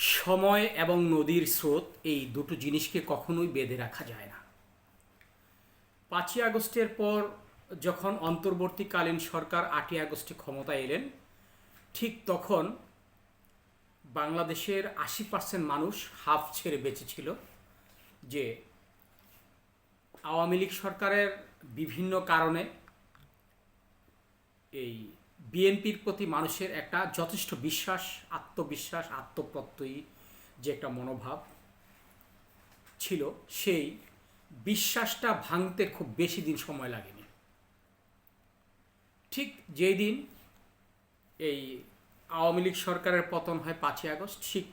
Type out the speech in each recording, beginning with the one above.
সময় এবং নদীর স্রোত এই দুটো জিনিসকে কখনোই বেঁধে রাখা যায় না। পাঁচই আগস্টের পর যখন অন্তর্বর্তীকালীন সরকার আটই আগস্টে ক্ষমতায় এলেন, ঠিক তখন বাংলাদেশের আশি পার্সেন্ট মানুষ হাফ ছেড়ে বেঁচেছিল যে আওয়ামী লীগ সরকারের বিভিন্ন কারণে এই বিএনপির প্রতি মানুষের একটা যথেষ্ট বিশ্বাস, আত্মবিশ্বাস, আত্মপ্রত্যয়ী যে একটা মনোভাব ছিল, সেই বিশ্বাসটা ভাঙতে খুব বেশি দিন সময় লাগেনি। ঠিক যেই দিন এই আওয়ামী লীগ সরকারের পতন হয় পাঁচই আগস্ট, ঠিক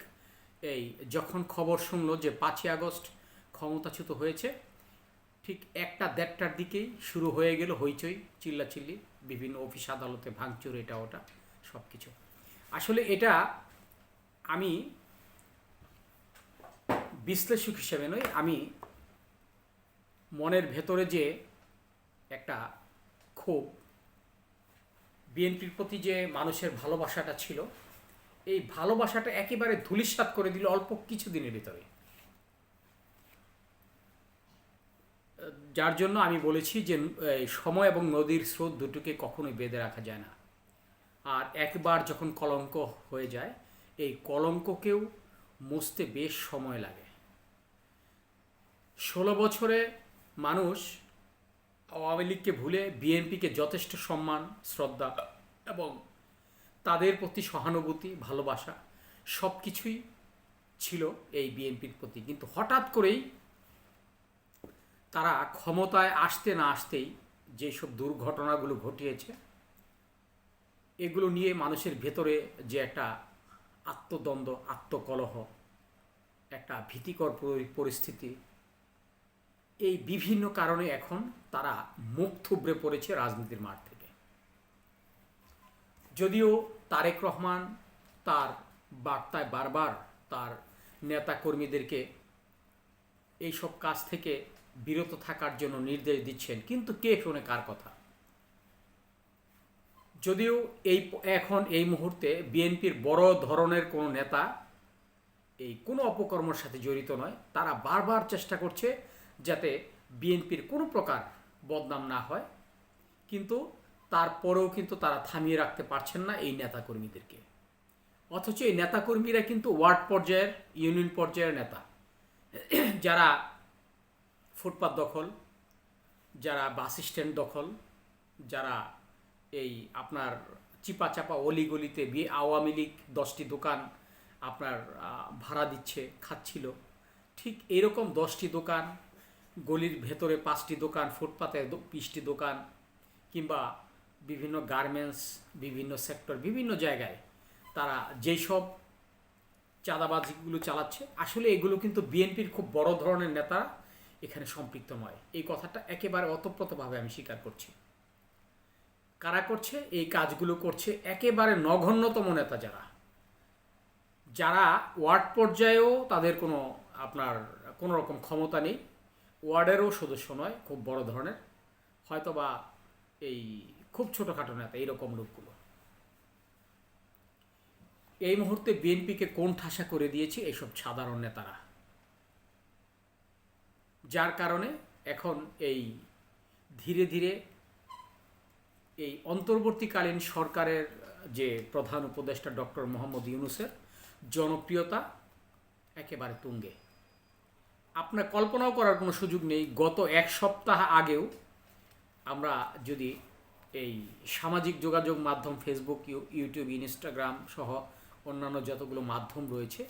এই যখন খবর শুনলো যে পাঁচই আগস্ট ক্ষমতাচ্যুত হয়েছে ঠিক একটা দেড়টার দিকেই শুরু হয়ে গেল হইচই, চিল্লাচিল্লি, বিভিন্ন অফিস আদালতে ভাঙচুর, এটা ওটা সব কিছু আসলে এটা আমি বিশ্লেষক হিসেবে নয় আমি মনের ভেতরে যে একটা ক্ষোভ, বিএনপির প্রতি যে মানুষের ভালোবাসাটা ছিল, এই ভালোবাসাটা একেবারে ধূলিসাৎ করে দিল অল্প কিছু দিনের ভিতরে যার জন্য আমি বলেছি যে সময় এবং নদীর স্রোত দুটোকে কখনোই বেঁধে রাখা যায় না। আর একবার যখন কলঙ্ক হয়ে যায়, এই কলঙ্ককেও মুছতে বেশ সময় লাগে। ষোলো বছরে মানুষ আওয়ামী লীগকে ভুলে বিএনপিকে যথেষ্ট সম্মান, শ্রদ্ধা এবং তাদের প্রতি সহানুভূতি, ভালোবাসা সব কিছুই ছিল এই বিএনপির প্রতি। কিন্তু হঠাৎ করেই তারা ক্ষমতায় আসতে না আসতেই যেসব দুর্ঘটনাগুলো ঘটিয়েছে, এগুলো নিয়ে মানুষের ভেতরে যে একটা আত্মদ্বন্দ্ব, আত্মকলহ, একটা ভীতিকর পরি- পরিস্থিতি, এই বিভিন্ন কারণে এখন তারা মুখ থুবড়ে পড়েছে রাজনীতির মাঠ থেকে। যদিও তারেক রহমান তার বার্তায় বারবার তার নেতাকর্মীদেরকে এইসব কাজ থেকে বিরত থাকার জন্য নির্দেশ দিচ্ছেন। কিন্তু কে শোনে কার কথা? যদিও এই এখন এই মুহূর্তে বিএনপির বড় ধরনের কোনো নেতা এই কোনো অপকর্মের সাথে জড়িত নয়। তারা বারবার চেষ্টা করছে যাতে বিএনপির কোনো প্রকার বদনাম না হয়। কিন্তু তারপরেও কিন্তু তারা থামিয়ে রাখতে পারছেন না এই নেতাকর্মীদেরকে। অথচ এই নেতাকর্মীরা কিন্তু ওয়ার্ড পর্যায়ের, ইউনিয়ন পর্যায়ের নেতা। যারা ফুটপাত দখল, যারা বাস স্ট্যান্ড দখল, যারা এই আপনার চিপা চাপা অলিগলিতে বিয়ে আওয়ামী লীগ দশটি দোকান আপনার ভাড়া দিচ্ছে, খাচ্ছিল। ঠিক এরকম দশটি দোকান, গলির ভেতরে পাঁচটি দোকান, ফুটপাতে বিশটি দোকান, কিংবা বিভিন্ন গার্মেন্টস, বিভিন্ন সেক্টর, বিভিন্ন জায়গায় তারা যেই সব চাঁদাবাজিগুলো চালাচ্ছে, আসলে এগুলো কিন্তু বিএনপির খুব বড় ধরনের নেতা এখানে সম্পৃক্ত নয় এই কথাটা একেবারে অতপ্রতভাবে আমি স্বীকার করছি। কারা করছে? এই কাজগুলো করছে একেবারে নগণ্যতম নেতা যারা। যারা ওয়ার্ড পর্যায়েও তাদের কোনো আপনার কোনো রকম ক্ষমতা নেই, ওয়ার্ডেরও সদস্য নয়, খুব বড় ধরনের। হয়তোবা এই খুব ছোটোখাটো নেতা, এইরকম লোকগুলো। এই মুহূর্তে বিএনপিকে কোন ঠাসা করে দিয়েছে এইসব সাধারণ নেতারা। যার কারণে এখন এই ধীরে ধীরে এই অন্তর্বর্তীকালীন সরকারের যে প্রধান উপদেষ্টা ডক্টর মোহাম্মদ ইউনুসের জনপ্রিয়তা একেবারে তুঙ্গে। আপনার কল্পনাও করার কোনো সুযোগ নেই, গত এক সপ্তাহ আগেও আমরা যদি এই সামাজিক যোগাযোগ মাধ্যম ফেসবুক ইউ- ইউটিউব ইনস্টাগ্রাম সহ অন্যান্য যতগুলো মাধ্যম রয়েছে,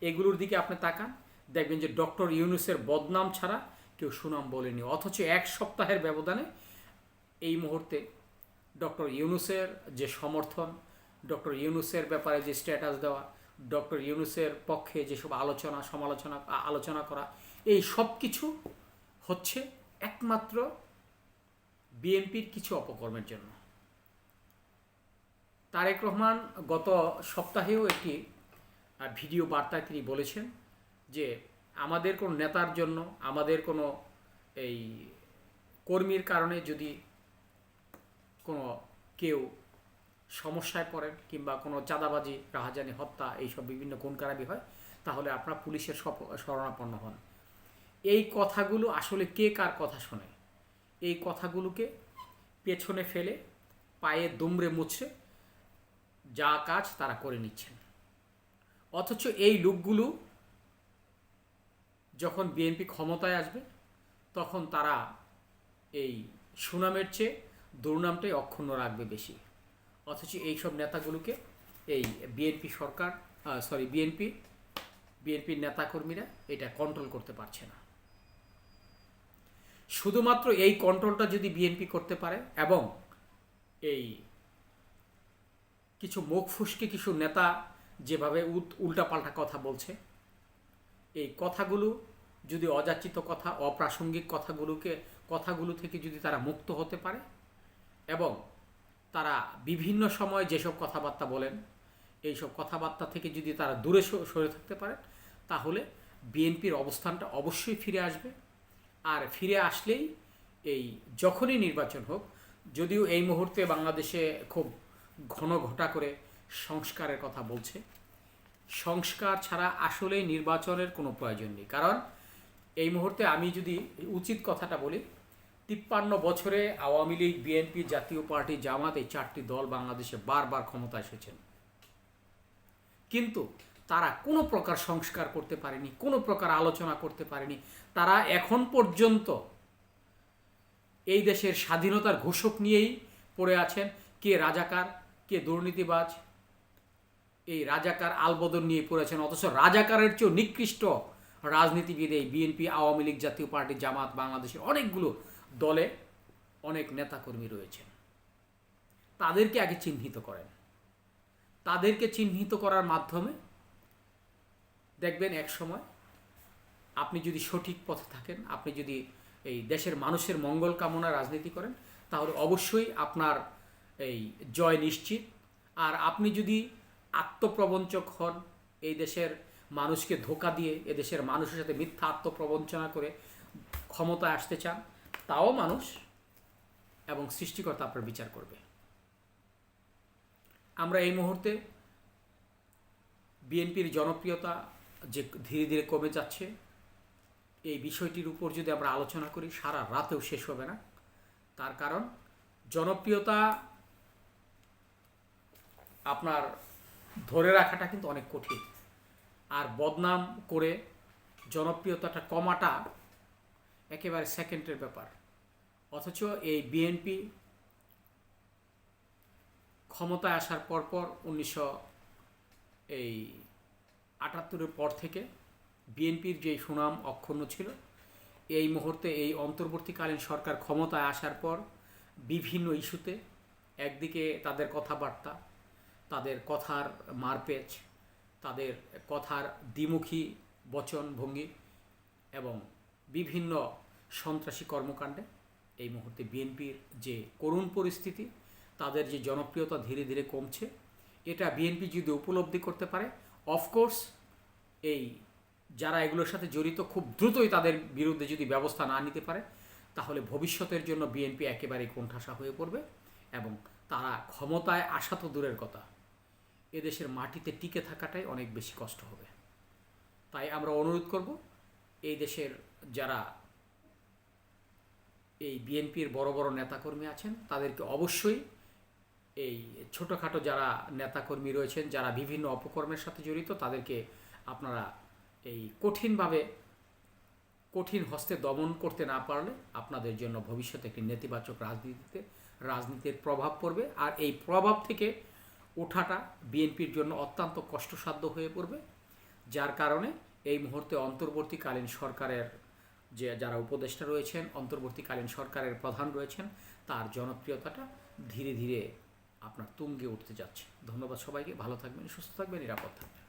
এগুলোর দিকে আপনি তাকান। দেখবেন যে ডক্টর ইউনুসের বদনাম ছাড়া কেউ সুনাম বলেনি। অথচ এক সপ্তাহের ব্যবধানে এই মুহূর্তে ডক্টর ইউনুসের যে সমর্থন, ডক্টর ইউনুসের ব্যাপারে যে স্ট্যাটাস দেওয়া, ডক্টর ইউনুসের পক্ষে যেসব আলোচনা, সমালোচনা আলোচনা করা, এই সব কিছু হচ্ছে একমাত্র বিএনপির কিছু অপকর্মের জন্য। তারেক রহমান গত সপ্তাহেও একটি ভিডিও বার্তায় তিনি বলেছেন যে আমাদের কোনো নেতার জন্য, আমাদের কোনো এই কর্মীর কারণে যদি কোনো কেউ সমস্যায় পড়েন কিংবা কোনো চাঁদাবাজি, রাহাজানি, হত্যা এইসব বিভিন্ন খুনকারাবি হয়, তাহলে আপনারা পুলিশের শরণাপন্ন হন। এই কথাগুলো আসলে কে কার কথা শোনে? এই কথাগুলোকে পেছনে ফেলে, পায়ে দুমড়ে মুছে যা কাজ তারা করে নিচ্ছেন। অথচ এই লোকগুলো যখন বিএনপি ক্ষমতায় আসবে, তখন তারা এই সুনামের চেয়ে দুর্নামটাই অক্ষুণ্ণ রাখবে বেশি। অথচ এইসব নেতাগুলোকে এই বিএনপি সরকার সরি বিএনপি বিএনপির নেতাকর্মীরা এটা কন্ট্রোল করতে পারছে না। শুধুমাত্র এই কন্ট্রোলটা যদি বিএনপি করতে পারে এবং এই কিছু মুখ ফুসকে কিছু নেতা যেভাবে উল্টাপাল্টা কথা বলছে, এই কথাগুলো যদি অযাচিত কথা, অপ্রাসঙ্গিক কথাগুলোকে, কথাগুলো থেকে যদি তারা মুক্ত হতে পারে এবং তারা বিভিন্ন সময় যেসব কথাবার্তা বলেন, এইসব কথাবার্তা থেকে যদি তারা দূরে সরে থাকতে পারে, তাহলে বিএনপির অবস্থানটা অবশ্যই ফিরে আসবে। আর ফিরে আসলেই এই যখনই নির্বাচন হোক, যদিও এই মুহূর্তে বাংলাদেশে খুব ঘন ঘটা করে সংস্কারের কথা বলছে, সংস্কার ছাড়া আসলেই নির্বাচনের কোনো প্রয়োজন নেই। কারণ এই মুহূর্তে আমি যদি উচিত কথাটা বলি, তিপ্পান্ন বছরে আওয়ামী লীগ, বিএনপি জাতীয় পার্টি, জামাত এই চারটি দল বাংলাদেশে বারবার ক্ষমতা এসেছেন। কিন্তু তারা কোনো প্রকার সংস্কার করতে পারেনি, কোনো প্রকার আলোচনা করতে পারেনি। তারা এখন পর্যন্ত এই দেশের স্বাধীনতার ঘোষক নিয়েই পড়ে আছেন। কে রাজাকার, কে দুর্নীতিবাজ, এই রাজাকার আলবদর নিয়ে পড়েছেন অথচ রাজাকারের চেয়েও নিকৃষ্ট রাজনীতিবিদ এই বিএনপি, আওয়ামী লীগ জাতীয় পার্টি, জামাত, বাংলাদেশের অনেকগুলো দলে অনেক নেতাকর্মী রয়েছেন। তাদেরকে আগে চিহ্নিত করেন। তাদেরকে চিহ্নিত করার মাধ্যমে দেখবেন এক সময় আপনি যদি সঠিক পথে থাকেন, আপনি যদি এই দেশের মানুষের মঙ্গল কামনা রাজনীতি করেন, তাহলে অবশ্যই আপনার এই জয় নিশ্চিত। আর আপনি যদি আত্মপ্রবঞ্চক হন, এই দেশের মানুষকে ধোকা দিয়ে এদেশের মানুষের সাথে মিথ্যা আত্মপ্রবঞ্চনা করে ক্ষমতায় আসতে চান, তাও মানুষ এবং সৃষ্টিকর্তা আপনার বিচার করবে। আমরা এই মুহূর্তে বিএনপির জনপ্রিয়তা যে ধীরে ধীরে কমে যাচ্ছে, এই বিষয়টির উপর যদি আমরা আলোচনা করি, সারা রাতেও শেষ হবে না। তার কারণ, জনপ্রিয়তা আপনার ধরে রাখাটা কিন্তু অনেক কঠিন। বদনাম করে জনপ্রিয়তাটা কমাটা একেবারে সেকেন্ডের ব্যাপার। অথচ এই বিএনপি ক্ষমতায় আসার পরপর উনিশশো এই আটাত্তরের পর থেকে বিএনপির যে সুনাম অক্ষুণ্ণ ছিল, এই মুহূর্তে এই অন্তর্বর্তীকালীন সরকার ক্ষমতায় আসার পর বিভিন্ন ইস্যুতে একদিকে তাদের কথাবার্তা, তাদের কথার মারপেচ তাদের কথার দ্বিমুখী বচন ভঙ্গি এবং বিভিন্ন সন্ত্রাসী কর্মকাণ্ডে এই মুহূর্তে বিএনপির যে করুণ পরিস্থিতি, তাদের যে জনপ্রিয়তা ধীরে ধীরে কমছে, এটা বিএনপি যদি উপলব্ধি করতে পারে অফকোর্স এই যারা এগুলোর সাথে জড়িত খুব দ্রুতই তাদের বিরুদ্ধে যদি ব্যবস্থা না নিতে পারে, তাহলে ভবিষ্যতের জন্য বিএনপি একেবারেই কোণঠাসা হয়ে পড়বে এবং তারা ক্ষমতায় আসা তো দূরের কথা। এদেশের মাটিতে টিকে থাকাটাই অনেক বেশি কষ্ট হবে। তাই আমরা অনুরোধ করব, এই দেশের যারা এই বিএনপির বড় বড় নেতাকর্মী আছেন, তাদেরকে অবশ্যই এই ছোটোখাটো যারা নেতাকর্মী রয়েছেন, যারা বিভিন্ন অপকর্মের সাথে জড়িত, তাদেরকে আপনারা এই কঠিনভাবে, কঠিন হস্তে দমন করতে না পারলে আপনাদের জন্য ভবিষ্যতে একটি নেতিবাচক রাজনীতিতে, রাজনীতির প্রভাব পড়বে। আর এই প্রভাব থেকে ওঠাটা বিএনপির জন্য অত্যন্ত কষ্টসাধ্য হয়ে পড়বে, যার কারণে এই মুহূর্তে অন্তর্বর্তীকালীন সরকারের যে যারা উপদেষ্টা রয়েছেন, অন্তর্বর্তীকালীন সরকারের প্রধান রয়েছেন, তার জনপ্রিয়তাটা ধীরে ধীরে আপনার তুঙ্গে উঠতে যাচ্ছে। ধন্যবাদ সবাইকে, ভালো থাকবেন, সুস্থ থাকবেন, নিরাপদ থাকবেন।